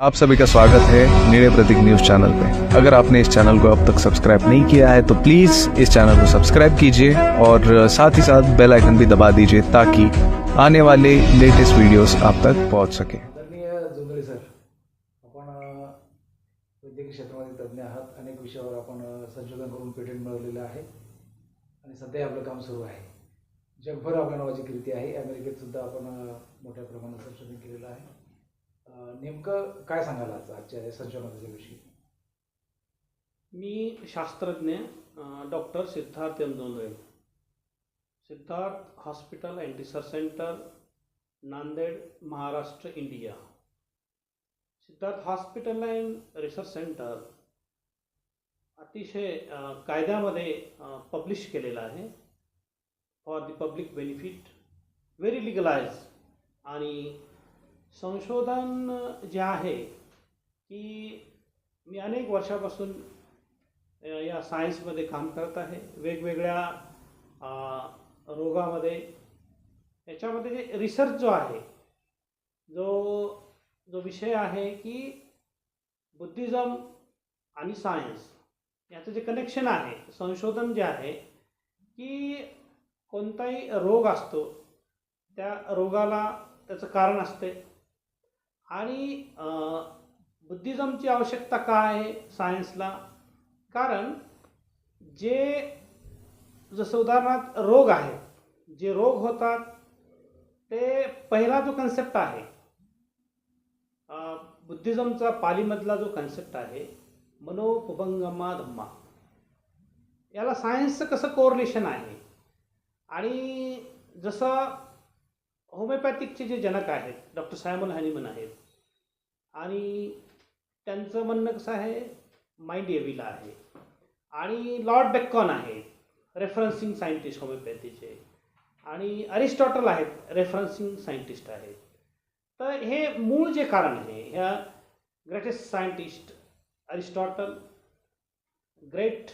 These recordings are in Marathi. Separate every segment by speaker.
Speaker 1: आप सभी का स्वागत है निर्णय प्रतीक न्यूज़ चैनल पे। अगर आपने इस चैनल को अब तक सब्सक्राइब नहीं किया है तो प्लीज़ इस चैनल को सब्सक्राइब कीजिए और साथ ही साथ बेल आइकन भी दबा दीजिए ताकि आने वाले लेटेस्ट वीडियोस आप तक पहुँच सके।
Speaker 2: वैद्यकीय क्षेत्रामध्ये तज्ज्ञ आहात. अनेक विषयावर आपण संशोधन करून पेटंट मिळवलेलं जगभर आपल्या अमेरिकेत सुद्धा आपण मोठ्या प्रमाणात संशोधन केलेलं आहे. नेमकं काय सांगाल आज आजच्या संशोधनाच्या विषयी
Speaker 3: मी शास्त्रज्ञ doctor Siddharth M Siddharth hospital and research centre Nanded Maharashtra India. Siddharth hospital and research centre अतिशय कायद्यामध्ये पब्लिश केलेलं आहे. For the public benefit very legalise आणि संशोधन जे आहे की मी अनेक वर्षापासून या सायन्समध्ये काम करत आहे. वेगवेगळ्या रोगामध्ये. याच्यामध्ये जे रिसर्च जो आहे जो जो विषय आहे की बुद्धिझम आणि सायन्स याचं जे कनेक्शन आहे संशोधन जे आहे की कोणताही रोग असतो त्या रोगाला त्याचं कारण असते. आणि बुद्धिझमची आवश्यकता काय आहे सायन्सला? कारण जे जसं उदाहरणार्थ रोग आहेत जे रोग होतात ते पहिला जो कन्सेप्ट आहे बुद्धिझमचा पालीमधला जो कन्सेप्ट आहे मनोपभंगमा धम्मा. याला सायन्सचं कसं कोरिलेशन आहे? आणि जसं होमिओपॅथिकचे जे जनक आहेत डॉक्टर सायमन हॅनिमन आहेत आणि त्यांचं म्हणणं कसं आहे माइंड एविला आहे. आणि लॉर्ड बेकॉन आहेत रेफरन्सिंग सायंटिस्ट होमिओपॅथीचे. आणि अरिस्टॉटल आहेत रेफरन्सिंग सायंटिस्ट आहेत. तर हे मूळ जे कारण आहे ह्या greatest scientist Aristotle great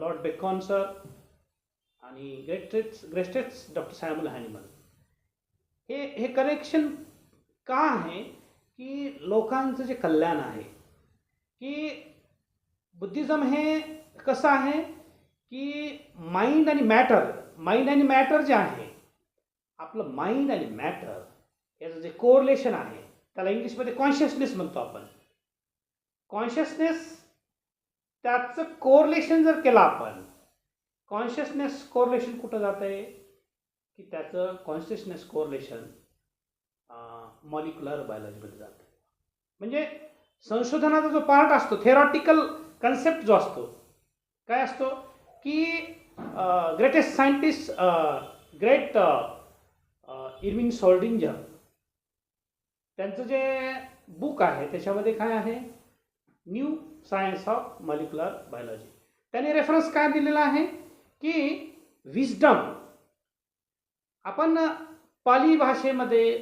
Speaker 3: lord Bacon sir आणि greatest greatest doctor Simon Hahnemann. हे हे करेक्शन का आहे की लोकांचं जे कल्याण आहे? की बुद्धिझम हे कसं आहे की माइंड आणि मॅटर माइंड आणि मॅटर जे आहे आपलं माइंड आणि मॅटर याचं जे कोरिलेशन आहे त्याला इंग्लिशमध्ये कॉन्शियसनेस म्हणतो आपण. कॉन्शियसनेस त्याचं कोरिलेशन जर केलं आपण कॉन्शियसनेस कोरिलेशन कुठं जातं आहे की त्याचं कॉन्शियसनेस कोरलेशन मॉलिक्युलर बायोलॉजीमध्ये जातं. म्हणजे संशोधनाचा जो पार्ट असतो थेरॉटिकल कन्सेप्ट जो असतो काय असतो? की greatest scientist great Erwin Schrodinger त्यांचं जे बुक आहे त्याच्यामध्ये काय आहे? New science of molecular biology त्यांनी रेफरन्स काय दिलेला आहे? की विजडम आपण पाली भाषेमध्ये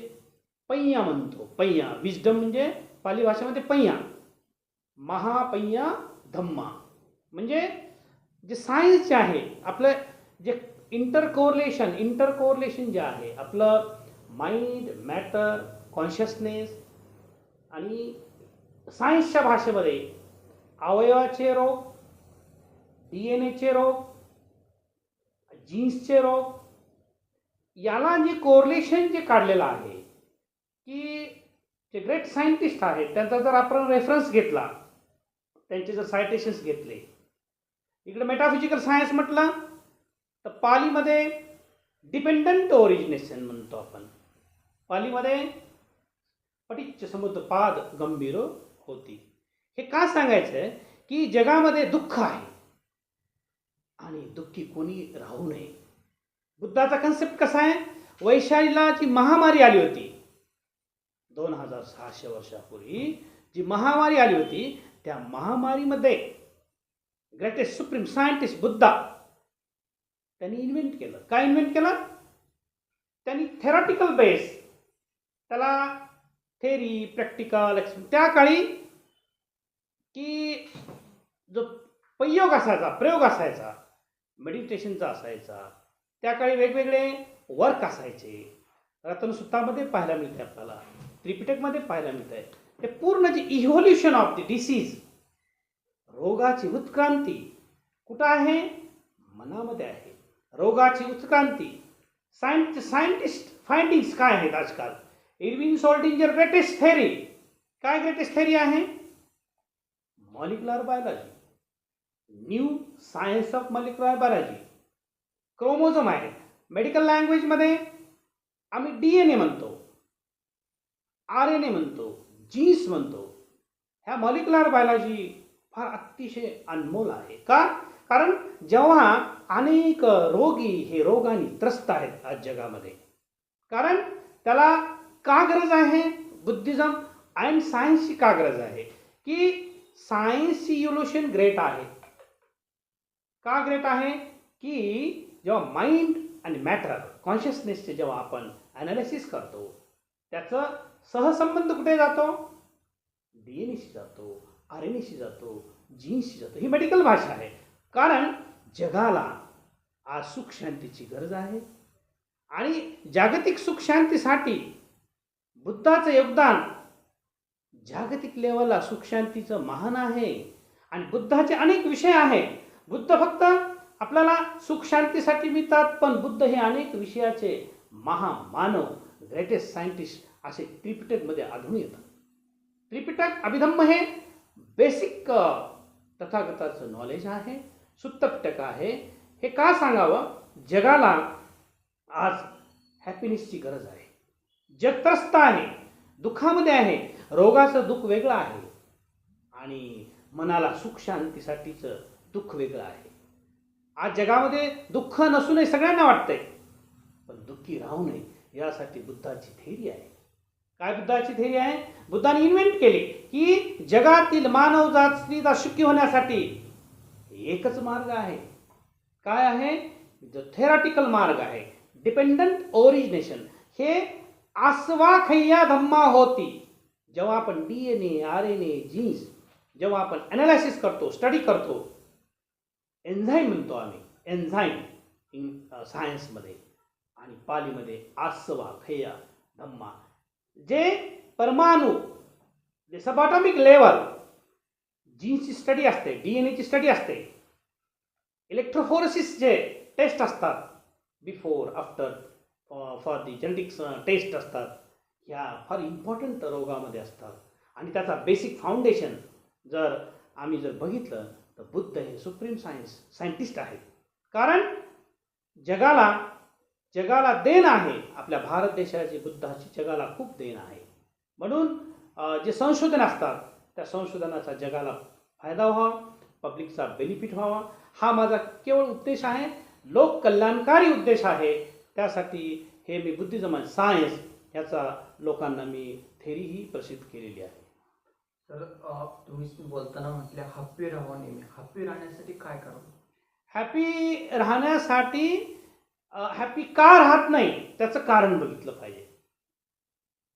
Speaker 3: पैया म्हणतो पैया. विजडम म्हणजे पाली भाषेमध्ये पैया. महापैया धम्मा. म्हणजे जे सायन्स जे आहे आपलं जे इंटरकोरलेशन इंटरकोरलेशन जे आहे आपलं माइंड मॅटर कॉन्शियसनेस आणि सायन्सच्या भाषेमध्ये अवयवाचे रोग डी एन एचे रोग जीन्सचे रोग याला जे कोरिलेशन जे काढलेलं आहे की जे ग्रेट सायंटिस्ट आहेत त्यांचा जर आपण रेफरन्स घेतला त्यांचे जर सायटेशन्स घेतले इकडे मेटाफिजिकल सायन्स म्हटलं तर पालीमध्ये डिपेंडंट ओरिजिनेशन म्हणतो आपण. पालीमध्ये पटिच्च समुद्र पाद गंभीर होती. हे का सांगायचं आहे की जगामध्ये दुःख आहे. आणि दुःखी कोणी राहू नये. बुद्धाचा कन्सेप्ट कसा आहे? वैशालीला जी महामारी आली होती दोन हजार सहाशे वर्षापूर्वी जी महामारी आली होती त्या महामारीमध्ये ग्रेटेस्ट सुप्रीम सायंटिस्ट बुद्धा त्यांनी इन्व्हेंट केलं. काय इन्व्हेंट केलं? त्यांनी थेरॉटिकल बेस त्याला थेरी प्रॅक्टिकल त्या काळी की जो प्रयोग असायचा प्रयोग असायचा मेडिटेशनचा असायचा त्या काळी वेगवेगळे वर्क असायचे. रतनसुत्तामध्ये पाहायला मिळते आपल्याला. त्रिपिटकमध्ये पाहायला मिळत आहे ते पूर्ण जे इव्होल्युशन ऑफ द डिसीज रोगाची उत्क्रांती कुठं आहे? मनामध्ये आहे. रोगाची उत्क्रांती. सायंट सायंटिस्ट फाइंडिंग्स काय आहेत आजकाल? इरविन सोल्टिंजर ग्रेटेस्ट थेरी काय ग्रेटेस्ट थेरी आहे? Molecular biology new science of molecular biology chromosome आहे. मेडिकल लँग्वेजमध्ये आम्ही डी एन ए म्हणतो आर एन ए म्हणतो जीन्स म्हणतो. ह्या मॉलिक्युलर बायोलॉजी फार अतिशय अनमोल आहे. का? कारण जेव्हा अनेक रोगी हे रोगाने त्रस्त आहेत आज जगामध्ये. कारण त्याला का गरज आहे? बुद्धिझम अँड सायन्सची का गरज आहे? की सायन्सची इव्होल्युशन ग्रेट आहे. का ग्रेट आहे? की जेव्हा माइंड आणि मॅटर कॉन्शियसनेसचे जेव्हा आपण ॲनालिसिस करतो त्याचा सहसंबंध कुठे जातो? डी एन एशी जातो आर एन एशी जातो जीन्सशी जातो. ही मेडिकल भाषा आहे. कारण जगाला आज सुखशांतीची गरज आहे. आणि जागतिक सुखशांतीसाठी बुद्धाचं योगदान जागतिक लेवलला सुखशांतीचं महान आहे. आणि बुद्धाचे अनेक विषय आहे बुद्ध फक्त आपल्याला सुख शांतीसाठी मिळतात पण बुद्ध हे अनेक विषयाचे महामानव ग्रेटेस्ट सायंटिस्ट असे त्रिपिटकमध्ये आढळून येतात. त्रिपिटक अभिधम्म हे बेसिक तथागताचं नॉलेज आहे सुत्तपिटक आहे. हे का सांगावं? जगाला आज हॅपीनेसची गरज आहे. जग त्रस्त आहे दुःखामध्ये आहे रोगाचं दुःख वेगळं आहे. आणि मनाला सुख शांतीसाठीचं दुःख वेगळं आहे. आज जगामध्ये दुःख नसूनही सगळ्यांना वाटतंय. पण दुःखी राहू नये यासाठी बुद्धाची थेरी आहे. काय बुद्धाची थेरी आहे? बुद्धाने इन्व्हेंट केली की जगातील मानवजात स्त्रीचा सुखी होण्यासाठी एकच मार्ग आहे. काय आहे? जो थेराटिकल मार्ग आहे. डिपेंडंट ओरिजिनेशन हे आसवा खय्या धम्मा होती. जेव्हा आपण D N A R N A genes जेव्हा आपण अनालायसिस करतो स्टडी करतो एन्झाईम म्हणतो आम्ही. एन्झाईम इन सायन्समध्ये आणि पालीमध्ये आसवा खय्या धम्मा. जे परमाणू जे सबॉटॉमिक लेवल जीन्सची स्टडी असते डी एन एची स्टडी असते इलेक्ट्रोफोरसिस जे टेस्ट असतात before after for the genetics test असतात ह्या फार इम्पॉर्टंट रोगामध्ये असतात. आणि त्याचा बेसिक फाउंडेशन जर आम्ही जर बघितलं तर बुद्ध हे सुप्रीम सायन्स सायंटिस्ट आहेत. कारण जगाला जगाला देण आहे. आपल्या भारत देशाची बुद्धाची जगाला खूप देण आहे. म्हणून जे संशोधन असतात त्या संशोधनाचा जगाला फायदा व्हावा पब्लिकचा बेनिफिट व्हावा. हा माझा केवळ उद्देश आहे. लोककल्याणकारी उद्देश आहे. त्यासाठी हे मी बुद्धिजम सायन्स याचा लोकांना मी थेरीही प्रसिद्ध केलेली आहे.
Speaker 4: तर तुम्हीच तुम्ही बोलताना म्हटले हॅपी राहावं नेहमी. हॅपी राहण्यासाठी काय करावं?
Speaker 3: हॅपी राहण्यासाठी हॅपी का राहत नाही त्याचं कारण बघितलं पाहिजे.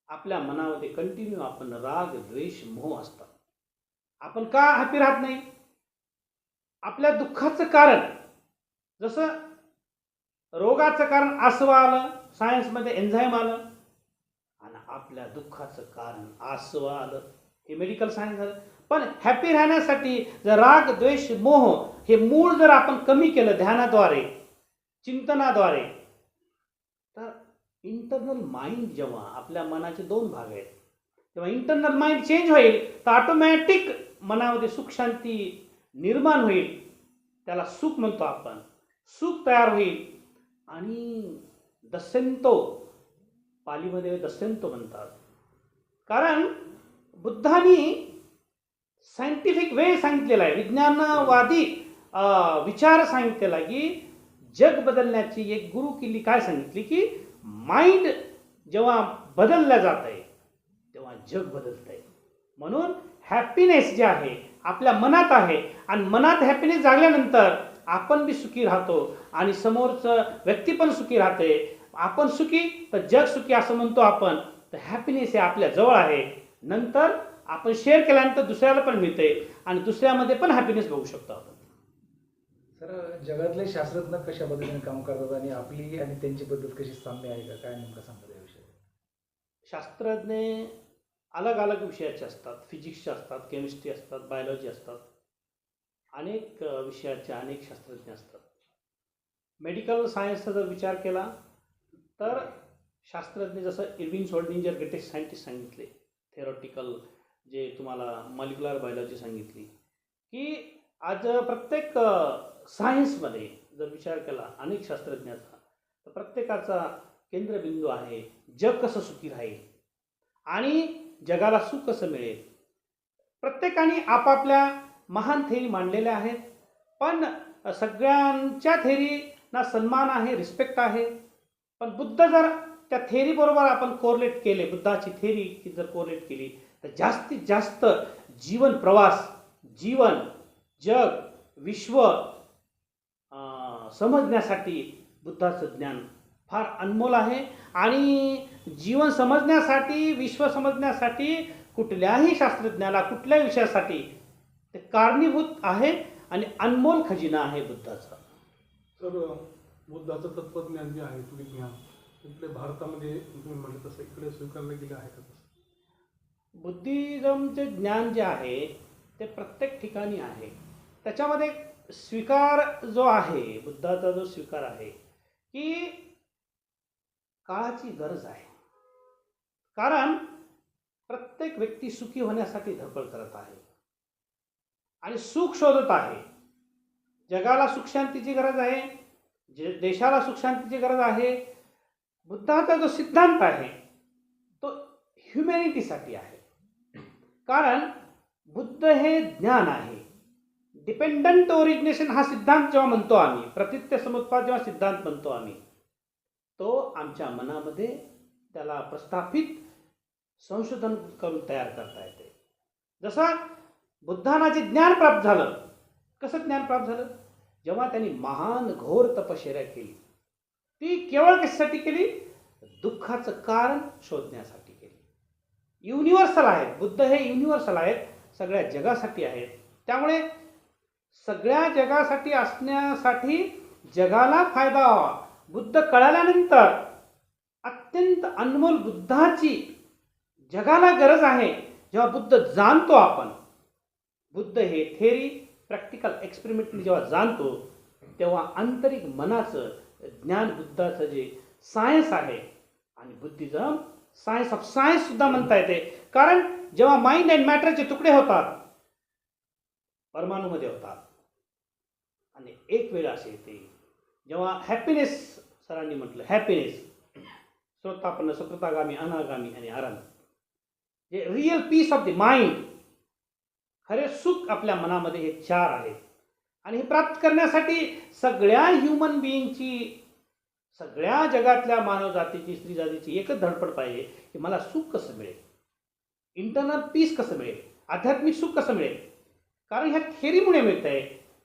Speaker 3: आपल्या मनामध्ये कंटिन्यू आपण राग द्वेष मोह असतात. आपण का हॅपी राहत नाही? आपल्या दुःखाचं कारण जसं रोगाचं कारण आसवा आलं सायन्समध्ये एन्झाईम आलं आणि आपल्या दुःखाचं कारण आसवा आलं. हे मेडिकल सायन्स झालं. पण हॅपी राहण्यासाठी जर राग द्वेष मोह हे मूळ जर आपण कमी केलं ध्यानाद्वारे चिंतनाद्वारे तर इंटरनल माइंड जेव्हा आपल्या मनाचे दोन भाग आहेत तेव्हा इंटरनल माइंड चेंज होईल तर ऑटोमॅटिक मनामध्ये सुखशांती निर्माण होईल. त्याला सुख म्हणतो आपण. सुख तयार होईल. आणि दस्यंतो पालीमध्ये दस्यंतो म्हणतात. कारण बुद्धांनी सायंटिफिक वे सांगितलेला आहे विज्ञानवादी विचार सांगितलेला की जग बदलण्याची एक गुरु किल्ली काय सांगितली की माइंड जेव्हा बदललं जात आहे तेव्हा जग बदलत आहे. म्हणून हॅपीनेस जे आहे आपल्या मनात आहे आणि मनात हॅपीनेस जागल्यानंतर आपण बी सुखी राहतो आणि समोरचं व्यक्ती पण सुखी राहते. आपण सुखी तर जग सुखी असं म्हणतो आपण तर हॅपीनेस हे आपल्या जवळ आहे. नंतर आपण शेअर केल्यानंतर दुसऱ्याला पण मिळते आणि दुसऱ्यामध्ये पण हॅपीनेस बघू शकतो आपण.
Speaker 2: सर जगातले शास्त्रज्ञ कशा पद्धतीने काम करतात आणि आपली आणि त्यांची पद्धत कशी साम्य आहे का? काय नेमकं सांगतात याविषयी?
Speaker 3: शास्त्रज्ञ अलग अलग विषयाचे असतात. फिजिक्सचे असतात केमिस्ट्री असतात बायोलॉजी असतात. अनेक विषयाचे अनेक शास्त्रज्ञ असतात. मेडिकल सायन्सचा जर विचार केला तर शास्त्रज्ञ जसं इरविन सोल्डिंजर ग्रेटेस्ट सायंटिस्ट सांगितले. थेरॉटिकल जे तुम्हाला मॉलिक्युलर बायोलॉजी सांगितली की आज प्रत्येक सायन्समध्ये जर विचार केला अनेक शास्त्रज्ञाचा तर प्रत्येकाचा केंद्रबिंदू आहे जग कसं सुखी राहील? आणि जगाला सुख कसं मिळेल? प्रत्येकाने आपापल्या महान थेरी मांडलेल्या आहेत पण सगळ्यांच्या थेरीना सन्मान आहे रिस्पेक्ट आहे. पण बुद्ध जर त्या थेरीबरोबर आपण कोरलेट केले. बुद्धाची थेरी की जर कोरलेट केली तर जास्तीत जास्त जीवन प्रवास जीवन जग विश्व समजण्यासाठी बुद्धाचं ज्ञान फार अनमोल आहे. आणि जीवन समजण्यासाठी विश्व समजण्यासाठी कुठल्याही शास्त्रज्ञाला कुठल्या विषयासाठी ते कारणीभूत आहे आणि अनमोल खजिना आहे बुद्धाचा.
Speaker 5: तर बुद्धाचं तत्वज्ञान जे आहे तुम्ही ज्ञान इकडे भारतामध्ये तुम्ही म्हणलं तसं इकडे स्वीकारलं गेलं आहे का तसं?
Speaker 3: बुद्धिझमचे ज्ञान जे आहे ते प्रत्येक ठिकाणी आहे. त्याच्यामध्ये स्वीकार जो आहे बुद्धाचा जो स्वीकार आहे की काळाची गरज आहे. कारण प्रत्येक व्यक्ती सुखी होण्यासाठी धडपड करत आहे. आणि सुख शोधत आहे. जगाला सुखशांतीची गरज आहे जे देशाला सुखशांतीची गरज आहे बुद्धाचा जो सिद्धांत आहे तो ह्युमॅनिटीसाठी आहे. कारण बुद्ध हे ज्ञान आहे. डिपेंडंट ओरिजिनेशन हा सिद्धांत जेव्हा म्हणतो आम्ही प्रतित्य समुत्पाद जेव्हा सिद्धांत म्हणतो आम्ही तो आमच्या मनामध्ये त्याला प्रस्थापित संशोधन करून तयार करता येते. जसा बुद्धांना जे ज्ञान प्राप्त झालं कसं ज्ञान प्राप्त झालं? जेव्हा त्यांनी महान घोर तपश्चर्या केली ती केवळ कशासाठी केली? दुःखाचं कारण शोधण्यासाठी केली. युनिव्हर्सल आहेत. बुद्ध हे युनिव्हर्सल आहेत. सगळ्या जगासाठी आहेत. त्यामुळे सगळ्या जगासाठी असण्यासाठी जगाला फायदा व्हावा. बुद्ध कळाल्यानंतर अत्यंत अनमोल बुद्धाची जगाला गरज आहे. जेव्हा बुद्ध जाणतो आपण बुद्ध हे थेरी प्रॅक्टिकल एक्सपेरिमेंटली जेव्हा जाणतो तेव्हा आंतरिक मनाचं ज्ञान बुद्धाचं जे सायन्स आहे आणि बुद्धिझम सायन्स ऑफ सायन्स सुद्धा म्हणता येते. कारण जेव्हा माइंड अँड मॅटरचे तुकडे होतात परमाणूमध्ये होतात. आणि एक वेळ असे येते जेव्हा हॅपीनेस सरांनी म्हटलं हॅपीनेस श्रोतापन्न सकृतागामी अनागामी आणि आराम जे real peace of the mind खरे सुख आपल्या मनामध्ये हे चार आहेत. आणि हे प्राप्त करण्यासाठी सगळ्या ह्युमन बिईंगची सगळ्या जगातल्या मानव जातीची स्त्री जातीची एकच धडपड पाहिजे की मला सुख कसं मिळेल? इंटरनल पीस कसं मिळेल? आध्यात्मिक सुख कसं मिळेल? कारण ह्या थेरीमुळे मिळत आहे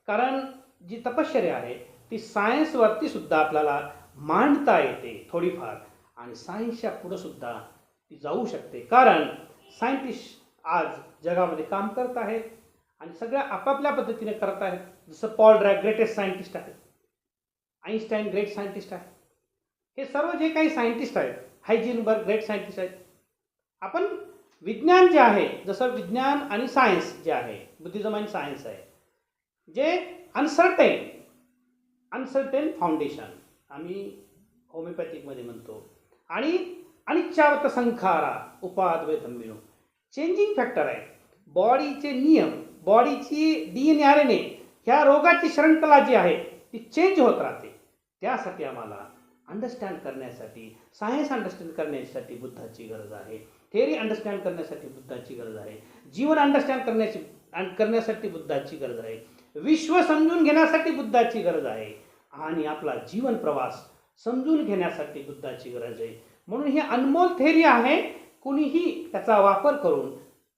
Speaker 3: कारण जी तपश्चर्या आहे ती सायन्सवरती सुद्धा आपल्याला मांडता येते थोडीफार. आणि सायन्सच्या पुढं सुद्धा ती जाऊ शकते. कारण सायंटिस्ट आज जगामध्ये काम करत आहेत आणि सगळ्या आपापल्या पद्धतीने करत आहेत. जसं पॉल ड्रॅग ग्रेटेस्ट सायंटिस्ट आहे. आईन्स्टाईन ग्रेट सायंटिस्ट आहे. हे सर्व जे काही सायंटिस्ट आहेत हायजिनबर्ग ग्रेट सायंटिस्ट आहेत. आपण विज्ञान जे आहे जसं विज्ञान आणि सायन्स जे आहे बुद्धिझम आणि सायन्स आहे जे अनसर्टेन अनसर्टेन फाउंडेशन आम्ही होमिओपॅथिकमध्ये म्हणतो. आणि अनिच्छावत संखारा उपाद्वय धम्मिनो चेंजिंग फॅक्टर आहे. बॉडीचे नियम बॉडीची D N R N A ह्या रोगाची श्रृंखला जी आहे ती चेंज होत राहते. त्यासाठी आम्हाला अंडरस्टँड करण्यासाठी सायन्स अंडरस्टँड करण्यासाठी बुद्धाची गरज आहे. थेअरी अंडरस्टँड करण्यासाठी बुद्धाची गरज आहे. जीवन अंडरस्टँड करण्याची करण्यासाठी बुद्धाची गरज आहे. विश्व समजून घेण्यासाठी बुद्धाची गरज आहे. आणि आपला जीवन प्रवास समजून घेण्यासाठी बुद्धाची गरज आहे. म्हणून ही अनमोल थेरी आहे. कुणीही त्याचा वापर करून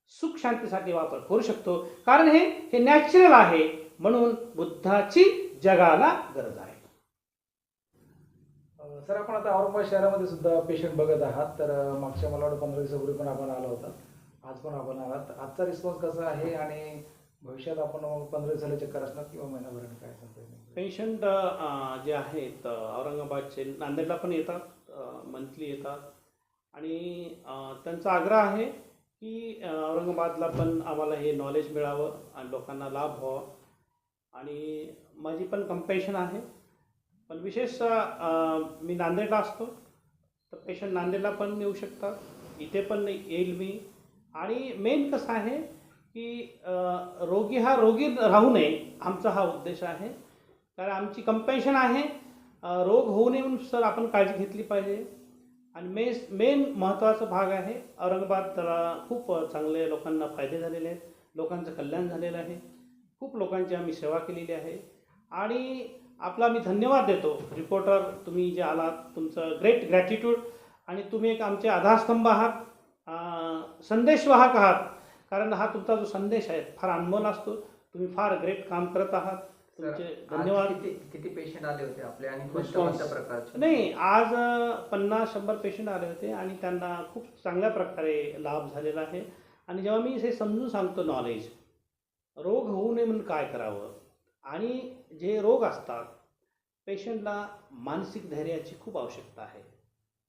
Speaker 3: सुख शांतीसाठी वापर करू शकतो. कारण हे हे नॅचरल आहे. म्हणून बुद्धाची जगाला गरज आहे.
Speaker 2: सर आपण आता औरंगाबाद शहरामध्ये सुद्धा पेशंट बघत आहात. तर मागच्या मला वाटतं पंधरा दिवसापूर्वी पण आपण आला होता. आज पण आपण आलात. आजचा रिस्पॉन्स कसा आहे आणि भविष्यात आपण पंधरा दिवसाला चक्कर असणार किंवा महिनाभराने काय सांगता
Speaker 3: पेशंट जे आहेत औरंगाबादचे नांदेडला पण येतात मंथली येतात. आणि त्यांचा आग्रह आहे की औरंगाबादला पण आम्हाला हे नॉलेज मिळावं आणि लोकांना लाभ व्हावा. आणि माझी पण कंपॅशन आहे. पण विशेष मी नांदेडला असतो. तर पेशंट नांदेडला पण येऊ शकतात. इथे पण येईल मी. आणि मेन कसं आहे की रोगी हा रोगी राहू नये आमचा हा उद्देश आहे. कारण आमची कंपॅशन आहे. रोग होऊ नये म्हणून सर आपण काळजी घेतली पाहिजे. आणि मेस मेन महत्त्वाचा भाग आहे औरंगाबाद त्याला खूप चांगले लोकांना फायदे झालेले आहेत. लोकांचं कल्याण झालेलं आहे. खूप लोकांची आम्ही सेवा केलेली आहे. आणि आपला मी धन्यवाद देतो. रिपोर्टर तुम्ही जे आलात तुमचं ग्रेट ग्रॅटिट्यूड आणि तुम्ही एक आमचे आधारस्तंभ आहात. संदेशवाहक आहात. कारण हा तुमचा जो संदेश आहे फार अनमोल असतो. तुम्ही फार ग्रेट काम करत आहात. तुमचे धन्यवाद.
Speaker 4: किती पेशंट आले होते आपले? आणि प्रकारचे?
Speaker 3: नाही आज पन्नास शंभर पेशंट आले होते. आणि त्यांना खूप चांगल्या प्रकारे लाभ झालेला आहे. आणि जेव्हा मी हे समजून सांगतो नॉलेज नये म्हणून काय करावं? आणि जे रोग असतात पेशंटला मानसिक धैर्याची खूप आवश्यकता आहे.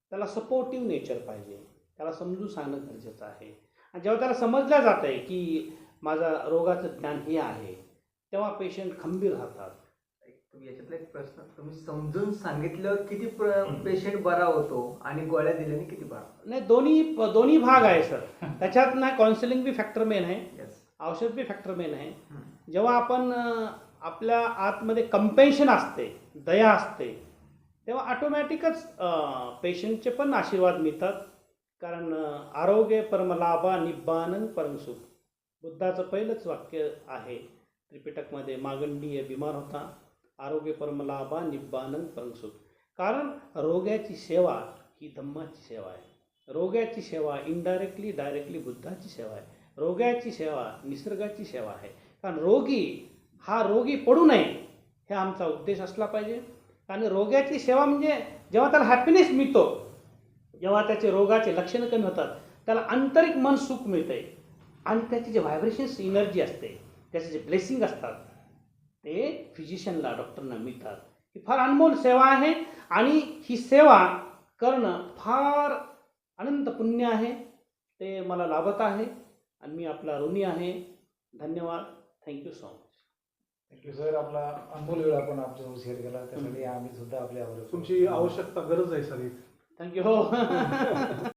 Speaker 3: त्याला सपोर्टिव्ह नेचर पाहिजे. त्याला समजून सांगणं गरजेचं आहे. आणि जेव्हा त्याला समजल्या जातं आहे की माझा रोगाचं ज्ञान हे आहे तेव्हा पेशंट खंबीर राहतात.
Speaker 4: याच्यातला एक प्रश्न तुम्ही समजून सांगितल्यावर किती पेशंट बरा होतो आणि गोळ्या दिल्याने किती बरा?
Speaker 3: नाही दोन्ही दोन्ही भाग आहे सर. त्याच्यात ना काउन्सिलिंग बी फॅक्टर मेन आहे. औषध बी फॅक्टर मेन आहे. जेव्हा आपण आपल्या आतमध्ये कंपेन्शन असते दया असते तेव्हा ऑटोमॅटिकच पेशंटचे पण आशीर्वाद मिळतात. कारण आरोग्य परमलाभा निब्बानंग परमसुख बुद्धाचं पहिलंच वाक्य आहे त्रिपिटकमध्ये मागंडीय बिमार होता. आरोग्य परमलाभा निब्बानंद परमसुख कारण रोग्याची सेवा ही धम्माची सेवा आहे. रोग्याची सेवा इनडायरेक्टली डायरेक्टली बुद्धाची सेवा आहे. रोग्याची सेवा निसर्गाची सेवा आहे. कारण रोगी हा रोगी पडू नये हे आमचा उद्देश असला पाहिजे. आणि रोग्याची सेवा म्हणजे जेव्हा त्याला हॅपीनेस मिळतो जेव्हा त्याचे रोगाचे लक्षणं कमी होतात त्याला आंतरिक मन सुख मिळते. आणि त्याची जे व्हायब्रेशन्स एनर्जी असते त्याचे जे ब्लेसिंग असतात ते फिजिशियनला डॉक्टरना मिळतात. ही फार अनमोल सेवा आहे आणि ही सेवा करणं फार अनंत पुण्य आहे. ते मला लाभत आहे आणि मी आपला ऋणी आहे. धन्यवाद. Thank you so much
Speaker 2: thank you sir आपला अनमोल वेळ आपण आमच्यासोबत शेअर केला. त्यासाठी आम्ही सुद्धा आपले आभार व्यक्त करतो.
Speaker 5: तुमची आवश्यकता गरज आहे सर.
Speaker 3: थँक्यू हो